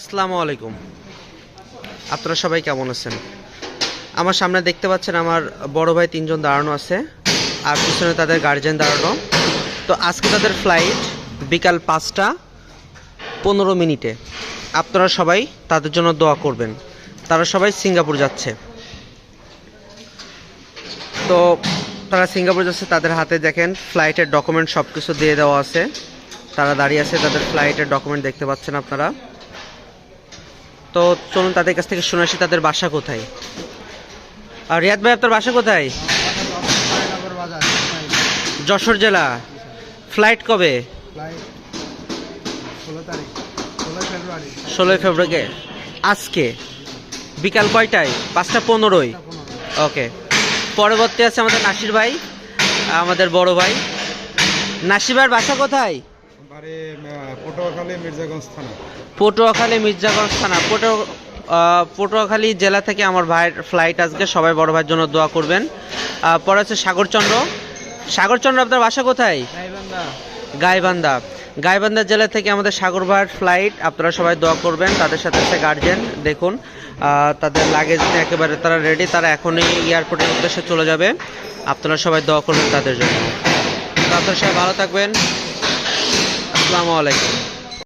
আসসালামু আলাইকুম। আপনারা সবাই কেমন আছেন? আমার সামনে দেখতে পাচ্ছেন আমার বড় ভাই তিনজন দাঁড়ানো আছে, আর পিছনে তাদের গার্জেন দাঁড়ানো। তো আজকে তাদের ফ্লাইট বিকাল পাঁচটা পনেরো মিনিটে। আপনারা সবাই তাদের জন্য দোয়া করবেন। তারা সবাই সিঙ্গাপুর যাচ্ছে। তো তারা সিঙ্গাপুর যাচ্ছে, তাদের হাতে দেখেন ফ্লাইটের ডকুমেন্ট সব কিছু দিয়ে দেওয়া আছে। তারা দাঁড়িয়ে আছে, তাদের ফ্লাইটের ডকুমেন্ট দেখতে পাচ্ছেন আপনারা। তো চলুন তাদের কাছ থেকে শুনে আসি, তাদের বাসা কোথায়? আর রিয়াদ ভাই, আপনার বাসা কোথায়? যশোর জেলা। ফ্লাইট কবে? ষোলোই ফেব্রুয়ারি। আজকে? বিকাল কয়টায়? পাঁচটা পনেরোই। ওকে। পরবর্তী আছে আমাদের নাসির ভাই, আমাদের বড় ভাই। নাসির ভাইয়ের বাসা কোথায়? বাড়ি পটুয়াখালী মির্জাগঞ্জ থানা। পটুয়াখালী মির্জাগঞ্জ থানা। পটু পটুয়াখালী জেলা থেকে আমার ভাইয়ের ফ্লাইট আজকে। সবাই বড় ভাইয়ের জন্য দোয়া করবেন। পরে আছে সাগরচন্দ্র। সাগরচন্দ্র আপনার বাসা কোথায়? গাইবান্ধা। গাইবান্ধা। জেলা থেকে আমাদের সাগর ভাইয়ের ফ্লাইট আপনারা সবাই দোয়া করবেন। তাদের সাথে আছে গার্জেন দেখুন। তাদের লাগেজ নিয়ে একেবারে তারা রেডি তারা এখনই এয়ারপোর্টের উদ্দেশ্যে চলে যাবে। আপনারা সবাই দোয়া করবেন তাদের জন্য। আপনারা সবাই ভালো থাকবেন। আসসালামু আলাইকুম।